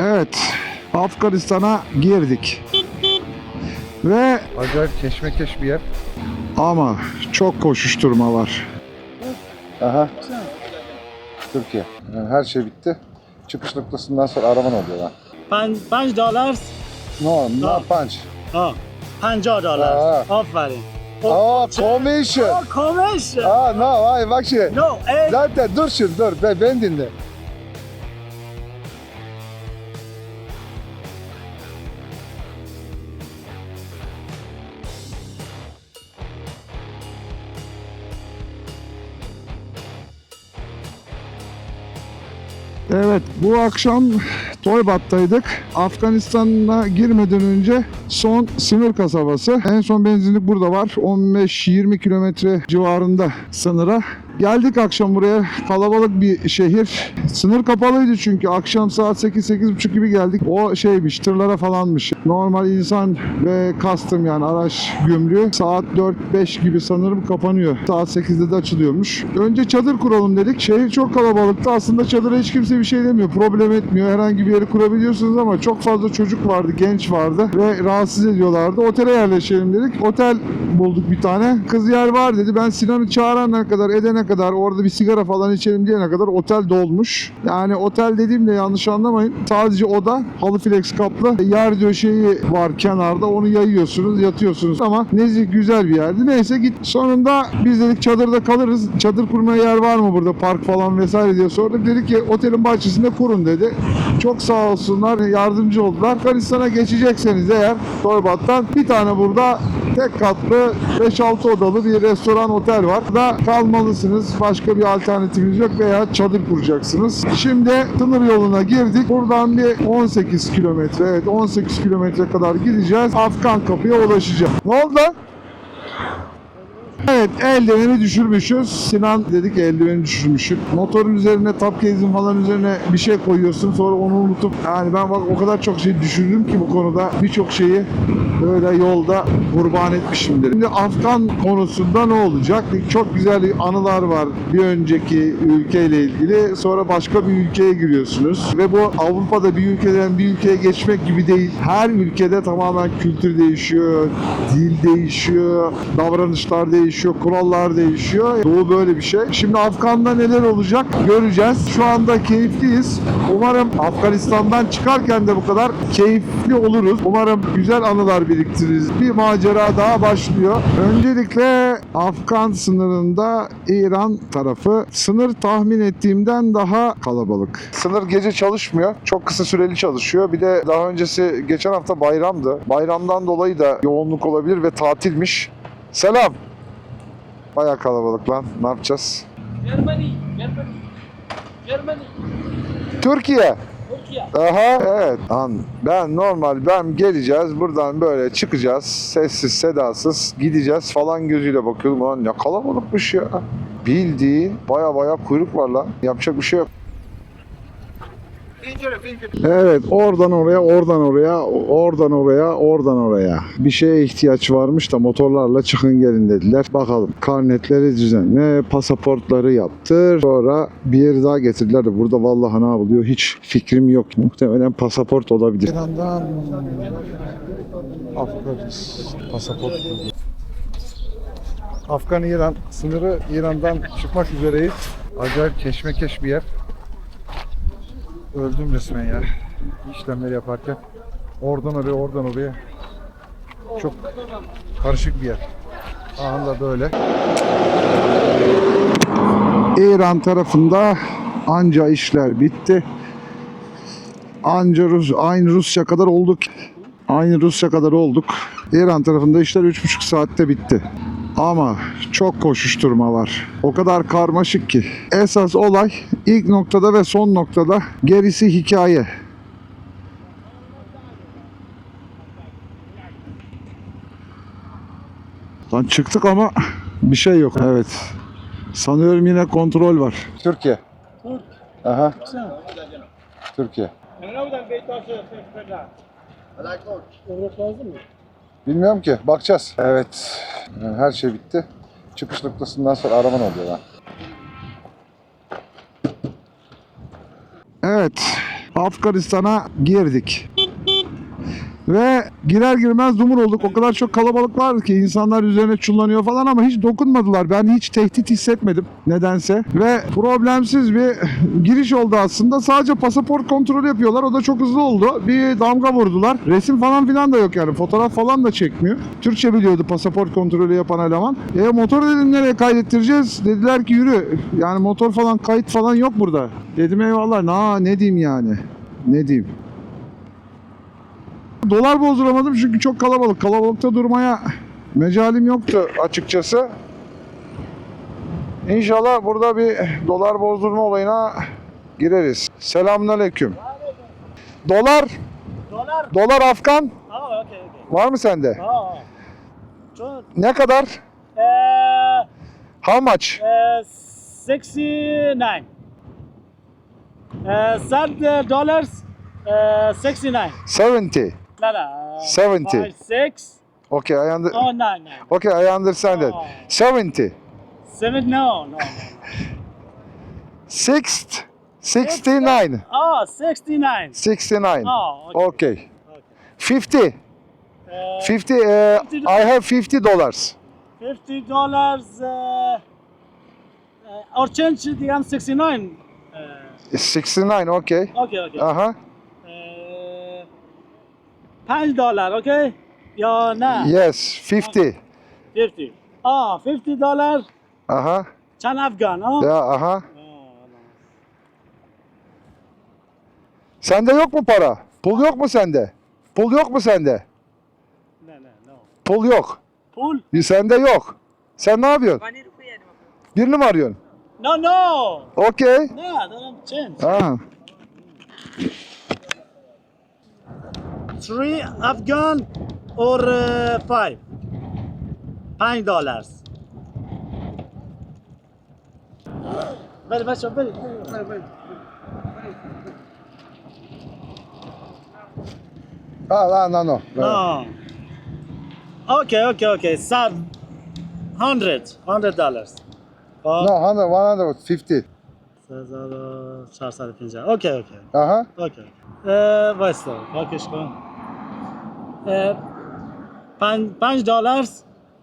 Evet. Afganistan'a girdik. Ve acayip keşmekeş bir yer. Ama çok koşuşturma var. Aha. Türkiye. Yani her şey bitti. Çıkış noktasından sonra araban oluyorlar. Ben 5 dolar. No, no 5. Ha. 50 dolar. Aferin. Aa, commission. Aa, commission. Aa, no, ay bak şimdi. No, eh. Zaten dur şimdi, dur. Ben, ben dinle. Evet, bu akşam Toybat'taydık. Afganistan'a girmeden önce son sınır kasabası. En son benzinlik burada var. 15-20 kilometre civarında sınıra. Geldik akşam buraya. Kalabalık bir şehir. Sınır kapalıydı çünkü. Akşam saat 8-8.30 gibi geldik. O şeymiş, tırlara falanmış. Normal insan ve custom yani araç gümrüğü saat 4-5 gibi sanırım kapanıyor. Saat 8'de de açılıyormuş. Önce çadır kuralım dedik. Şehir çok kalabalıktı. Aslında çadıra hiç kimse bir şey demiyor. Problem etmiyor. Herhangi bir yeri kurabiliyorsunuz ama çok fazla çocuk vardı, genç vardı ve rahatsız ediyorlardı. Otele yerleşelim dedik. Otel bulduk bir tane. Kız yer var dedi. Ben Sinan'ı çağırana kadar, edene kadar, orada bir sigara falan içelim diyene kadar otel dolmuş. Yani otel dediğimde yanlış anlamayın. Sadece oda, halı flex kaplı. Yer döşeği var kenarda. Onu yayıyorsunuz, yatıyorsunuz. Ama nezih güzel bir yerdi. Neyse git. Sonunda biz dedik çadırda kalırız. Çadır kurmaya yer var mı burada? Park falan vesaire diye sorduk. Dedik ki otelin bahçesinde kurun dedi. Çok sağ olsunlar, yardımcı oldular. Afganistan'a geçecekseniz eğer Toybat'tan bir tane burada tek katlı 5-6 odalı bir restoran otel var. Da kalmalısınız. Başka bir alternatifiniz yok veya çadır kuracaksınız. Şimdi sınır yoluna girdik. Buradan bir 18 kilometre, evet 18 kilometre kadar gideceğiz. Afgan kapıya ulaşacağız. Ne oldu lan? Evet eldiveni düşürmüşüz. Sinan dedik eldiveni düşürmüşüm. Motorun üzerine top case'in falan üzerine bir şey koyuyorsun sonra onu unutup yani ben bak o kadar çok şey düşürdüm ki bu konuda birçok şeyi böyle yolda kurban etmişimdir. Şimdi Afgan konusunda ne olacak? Çok güzel anılar var bir önceki ülkeyle ilgili. Sonra başka bir ülkeye giriyorsunuz ve bu Avrupa'da bir ülkeden bir ülkeye geçmek gibi değil. Her ülkede tamamen kültür değişiyor, dil değişiyor, davranışlar değişiyor, kurallar değişiyor. Doğu böyle bir şey. Şimdi Afgan'da neler olacak göreceğiz. Şu anda keyifliyiz. Umarım Afganistan'dan çıkarken de bu kadar keyifli oluruz. Umarım güzel anılar biriktiririz. Bir macera daha başlıyor. Öncelikle Afgan sınırında İran tarafı sınır tahmin ettiğimden daha kalabalık. Sınır gece çalışmıyor. Çok kısa süreli çalışıyor. Bir de daha öncesi geçen hafta bayramdı. Bayramdan dolayı da yoğunluk olabilir ve tatilmiş. Selam. Baya kalabalık lan. Ne yapacağız? Germany, Germany, Germany, Türkiye. Türkiye. Aha evet. An ben normal ben geleceğiz buradan böyle çıkacağız sessiz sedasız gideceğiz falan gözüyle bakıyordum lan ne kalabalıkmış ya. Bildiğin baya baya kuyruk var lan. Yapacak bir şey yok. Evet oradan oraya oradan oraya oradan oraya oradan oraya bir şeye ihtiyaç varmış da motorlarla çıkın gelin dediler. Bakalım karnetleri düzenle pasaportları yaptır sonra bir yer daha getirdiler de burada vallahi ne yapılıyor hiç fikrim yok. Muhtemelen pasaport olabilir. İran'dan Afganistan pasaport Afgan İran sınırı İran'dan çıkmak üzereyiz. Acayip keşmekeş bir yer. Öldüm resmen ya. İşlemleri yaparken. Oradan oraya, oradan oraya. Çok karışık bir yer. Anında böyle. İran tarafında anca işler bitti. Anca Rus, aynı Rusya kadar olduk. Aynı Rusya kadar olduk. İran tarafında işler 3,5 saatte bitti. Ama çok koşuşturma var. O kadar karmaşık ki. Esas olay ilk noktada ve son noktada gerisi hikaye. Lan çıktık ama bir şey yok. Evet. Sanıyorum yine kontrol var. Türkiye. Aha. Türkiye. Bilmiyorum ki. Bakacağız. Evet. Yani her şey bitti. Çıkış noktasından sonra araman oluyor lan. Evet. Afganistan'a girdik. Ve girer girmez dumur olduk. O kadar çok kalabalık var ki insanlar üzerine çullanıyor falan ama hiç dokunmadılar. Ben hiç tehdit hissetmedim nedense. Ve problemsiz bir giriş oldu aslında. Sadece pasaport kontrolü yapıyorlar. O da çok hızlı oldu. Bir damga vurdular. Resim falan filan da yok yani. Fotoğraf falan da çekmiyor. Türkçe biliyordu pasaport kontrolü yapan eleman. E motor dedim nereye kaydettireceğiz? Dediler ki yürü. Yani motor falan kayıt falan yok burada. Dedim eyvallah. Na ne diyeyim yani? Ne diyeyim? Dolar bozduramadım çünkü çok kalabalık. Kalabalıkta durmaya mecalim yoktu açıkçası. İnşallah burada bir dolar bozdurma olayına gireriz. Selamünaleyküm. Dolar, Dolar. dolar Afgan Oh, okay, okay. var mı sende? Oh. Good. Ne kadar? Uh, How much? uh, 69. Uh, sad dollars. Uh, 69. 70. No, no. Uh, 70. Five, six. Okay, I under Oh, no, no. Okay, I understand that. Oh. 70. Seven, no, no. no. Sixth, 69. Oh, 69. 69. Oh, okay. Okay. okay. 50. Uh, 50 uh, I have 50 dollars. Fifty dollars. Uh, uh, or change the M sixty nine. Uh, 69 okay. okay, okay. Aha. Uh, Five dollar, okay? Yeah, no. Yes, 50. Fifty. Ah, fifty dollar. Aha. Chan Afghan, huh? Ya aha. Oh, no. Sende yok mu para? Pul yok mu sende? Pul yok mu sende? No, no, no. Pul yok. Pool? Sende yok. Sen ne yapıyorsun? Birini mi arıyorsun? No, no. Okey. No, don't change. Ha. three Afghan or uh, five? Five dollars. Very much, very, very, very. Ah, no, no, no. No. Okay, okay, okay. Sub hundred, hundred dollars. Oh. No, 100, 150. 450. Okay, okay. Aha. Okay. Uh, wait, Turkish one. پنج, پنج دلار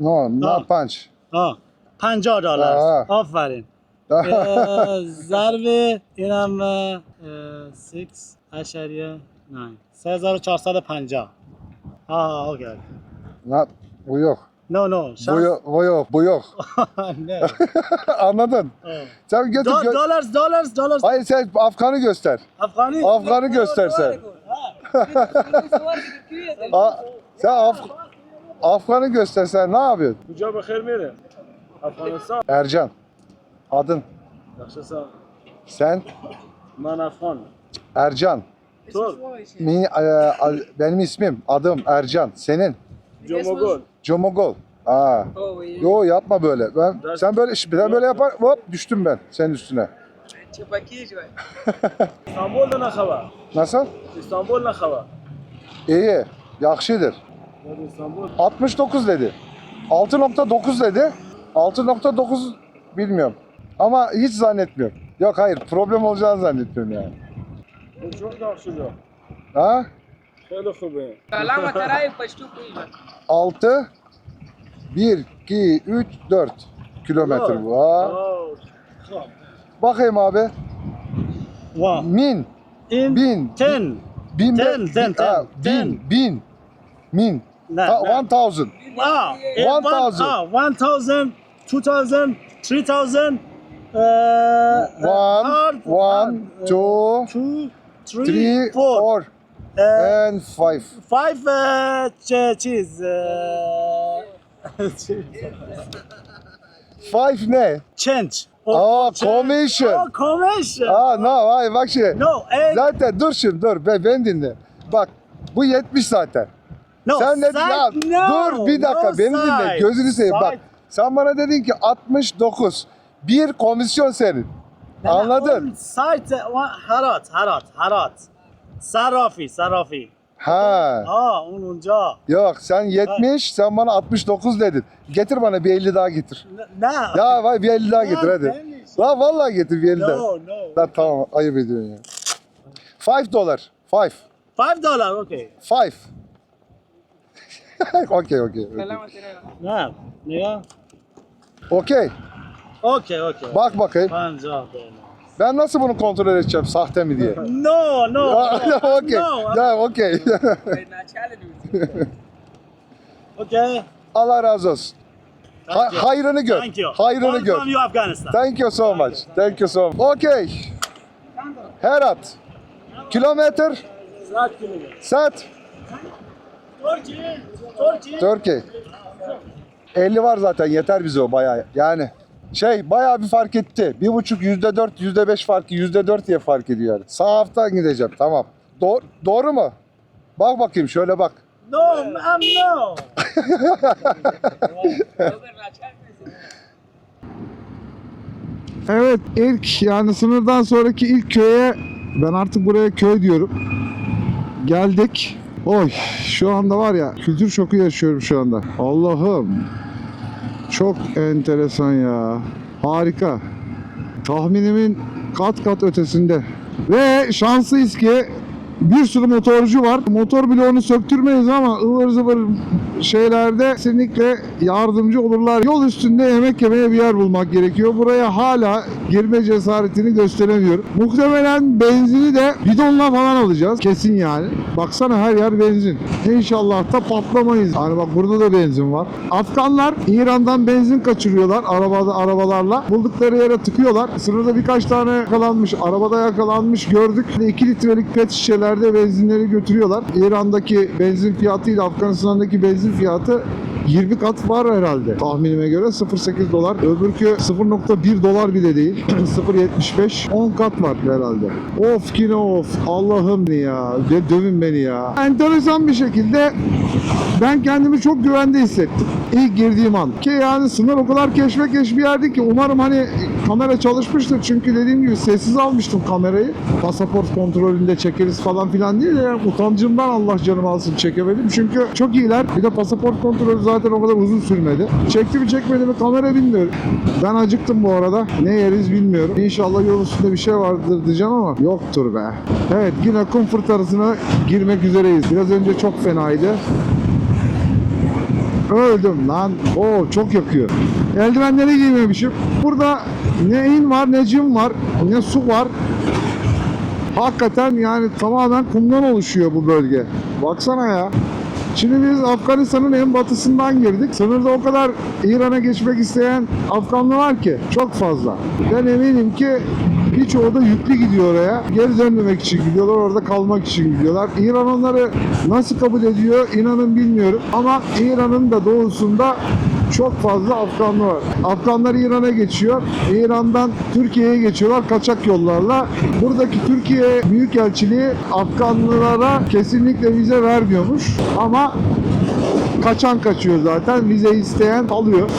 نه نه آه. پنج آه. پنجاه دلار آه. آفرین ضرب اینم اه، سیکس اشاریه نه سه هزار و چهارصد و پنجاه آه اوکی اوکی. Ne? Bu yok. نه نه Bu شانس- yok, bu yok, bu yok. نه Anladın? آه. Sen götür. gö- دلار دلار دلار Hayır sen Afgan'ı göster. افغانی Afgan'ı göstersen. Sen Af Afgan'ı göstersen ne yapıyorsun? Kucağıma hermeri. Afganistan. Ercan. Adın? Yakşasa. Sen? Ben Afgan. Ercan. Tur. Mi, e, benim ismim, adım Ercan. Senin? Comogol. Comogol. Aa. Oh, Yo yapma böyle. Ben sen böyle sen böyle yapar hop düştüm ben senin üstüne. Çapaki joy. İstanbul'da ne hava? Nasıl? İstanbul ne hava? İyi, yakşıdır. Yani İstanbul. 69 dedi. 6.9 dedi. 6.9 bilmiyorum. Ama hiç zannetmiyorum. Yok hayır, problem olacağını zannetmiyorum yani. Bu çok yakşıdır. Ha? Şöyle kubi. Kalama karayı paştu kuyu. 6 1 2 3 4 kilometre bu. Ha. Bakayım abi. Wa. Min. In. Bin. Ten. Bin. Ten. Bin. Ten. Bin. Bin. Min. One thousand. Ah, one thousand. Ah, one thousand, two thousand, three thousand. Uh, one, uh, one, uh, two, two, three, three four. four. Uh, and five. Five uh, cheese. Uh, five ne? Change. Change. commission. Oh, commission. Aa, no, hayır bak şimdi. No, eh, Zaten dur şimdi dur ben, ben dinle. Bak bu 70 zaten. no. sen ne side, ya no, dur bir dakika no beni dinle gözünü seveyim bak. Sen bana dedin ki 69. Bir komisyon senin. Anladın? one- harat, harat, harat. Sarafi, Sarafi. Ha. Ha olunca. Yok sen 70 sen bana 69 dedin. Getir bana bir 50 daha getir. Ne? Ya vay bir 50 daha getir hadi. La vallahi getir bir 50 daha. No. La tamam ayıp ediyorsun ya. 5 dolar. 5. Five dollar, okay. 5. Okey okey. Ne? Ne ya? Okey. Okay, okay. Bak bakayım. Five dollar. Ben nasıl bunu kontrol edeceğim sahte mi diye? No, no. no, okay. No. Okay. okay. Allah razı olsun. Ha- hayrını gör. Thank you. Hayrını Welcome gör. you Afghanistan. Thank you so much. Thank you so much. Okay. Herat. Kilometre. Saat kilometre. Saat. Türkiye. Türkiye. Türkiye. 50 var zaten yeter bize o bayağı. Yani şey bayağı bir fark etti. Bir buçuk yüzde dört yüzde beş farkı yüzde dört diye fark ediyor yani. Sağ haftan gideceğim tamam. Do- doğru mu? Bak bakayım şöyle bak. No, I'm no. Evet ilk yani sınırdan sonraki ilk köye ben artık buraya köy diyorum. Geldik. Oy şu anda var ya kültür şoku yaşıyorum şu anda. Allah'ım. Çok enteresan ya. Harika. Tahminimin kat kat ötesinde. Ve şanslıyız ki bir sürü motorcu var. Motor bloğunu söktürmeyiz ama ıvır zıvır şeylerde kesinlikle yardımcı olurlar. Yol üstünde yemek yemeye bir yer bulmak gerekiyor. Buraya hala girme cesaretini gösteremiyorum. Muhtemelen benzini de bidonla falan alacağız. Kesin yani. Baksana her yer benzin. İnşallah da patlamayız. Hani bak burada da benzin var. Afganlar İran'dan benzin kaçırıyorlar arabada arabalarla. Buldukları yere tıkıyorlar. Sınırda birkaç tane yakalanmış, arabada yakalanmış gördük. 2 litrelik pet şişelerde benzinleri götürüyorlar. İran'daki benzin fiyatıyla Afganistan'daki benzin fiyatı 20 kat var herhalde. Tahminime göre 0.8 dolar. Öbürkü 0.1 dolar bile değil. 0.75 10 kat var herhalde. Of kine of. Allah'ım ya. Dövün beni ya. Enteresan bir şekilde ben kendimi çok güvende hissettim. İlk girdiğim an. Ki yani sınır o kadar keşmekeş bir yerdi ki umarım hani kamera çalışmıştır. Çünkü dediğim gibi sessiz almıştım kamerayı. Pasaport kontrolünde çekeriz falan filan diye de yani utancımdan Allah canımı alsın çekemedim. Çünkü çok iyiler. Bir de pasaport kontrolü zaten o kadar uzun sürmedi çekti mi çekmedi mi kamera bilmiyorum ben acıktım bu arada ne yeriz bilmiyorum İnşallah yol üstünde bir şey vardır diyeceğim ama yoktur be evet yine kum fırtınasına girmek üzereyiz biraz önce çok fenaydı Öldüm lan. Oo çok yakıyor. Eldivenleri giymemişim. Burada ne in var ne cim var ne su var. Hakikaten yani tamamen kumdan oluşuyor bu bölge. Baksana ya. Şimdi biz Afganistan'ın en batısından girdik. Sınırda o kadar İran'a geçmek isteyen Afganlı var ki çok fazla. Ben eminim ki birçoğu da yüklü gidiyor oraya. Geri dönmemek için gidiyorlar, orada kalmak için gidiyorlar. İran onları nasıl kabul ediyor inanın bilmiyorum. Ama İran'ın da doğusunda çok fazla Afganlı var. Afganlar İran'a geçiyor. İran'dan Türkiye'ye geçiyorlar kaçak yollarla. Buradaki Türkiye Büyükelçiliği Afganlılara kesinlikle vize vermiyormuş. Ama kaçan kaçıyor zaten. Vize isteyen alıyor.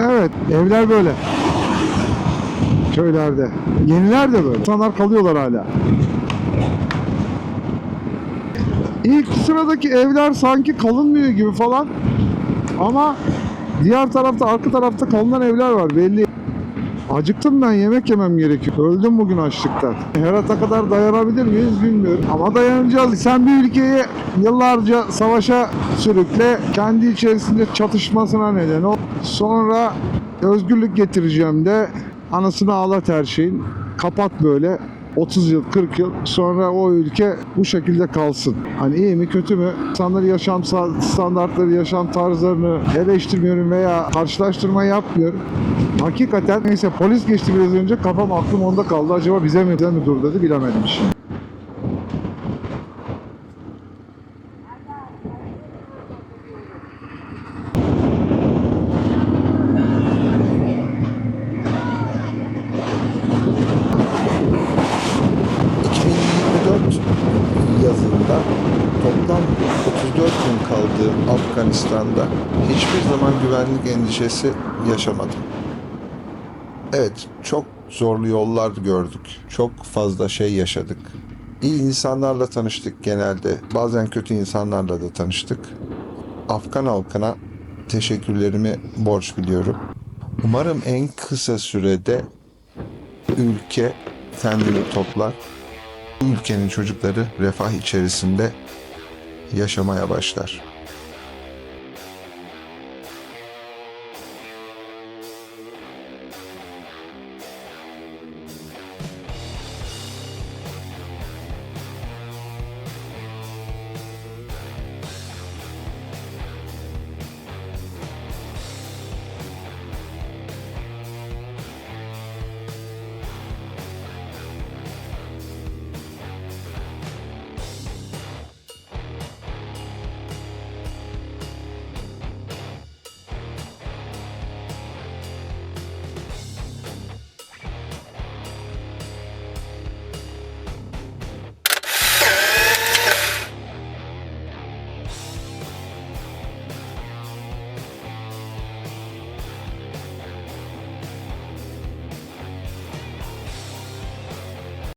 Evet, evler böyle. Köylerde. Yeniler de böyle. İnsanlar kalıyorlar hala. İlk sıradaki evler sanki kalınmıyor gibi falan. Ama diğer tarafta, arka tarafta kalınan evler var belli. Acıktım ben yemek yemem gerekiyor. Öldüm bugün açlıktan. Herat'a kadar dayanabilir miyiz bilmiyorum. Ama dayanacağız. Sen bir ülkeyi yıllarca savaşa sürükle. Kendi içerisinde çatışmasına neden ol. Sonra özgürlük getireceğim de anasını ağlat her şeyin. Kapat böyle. 30 yıl, 40 yıl sonra o ülke bu şekilde kalsın. Hani iyi mi kötü mü? İnsanları yaşam standartları, yaşam tarzlarını eleştirmiyorum veya karşılaştırma yapmıyorum. Hakikaten neyse polis geçti biraz önce kafam aklım onda kaldı. Acaba bize mi, bize mi dur dedi bilemedim şimdi. Afganistan'da hiçbir zaman güvenlik endişesi yaşamadım. Evet, çok zorlu yollar gördük. Çok fazla şey yaşadık. İyi insanlarla tanıştık genelde. Bazen kötü insanlarla da tanıştık. Afgan halkına teşekkürlerimi borç biliyorum. Umarım en kısa sürede ülke kendini toplar. Ülkenin çocukları refah içerisinde yaşamaya başlar.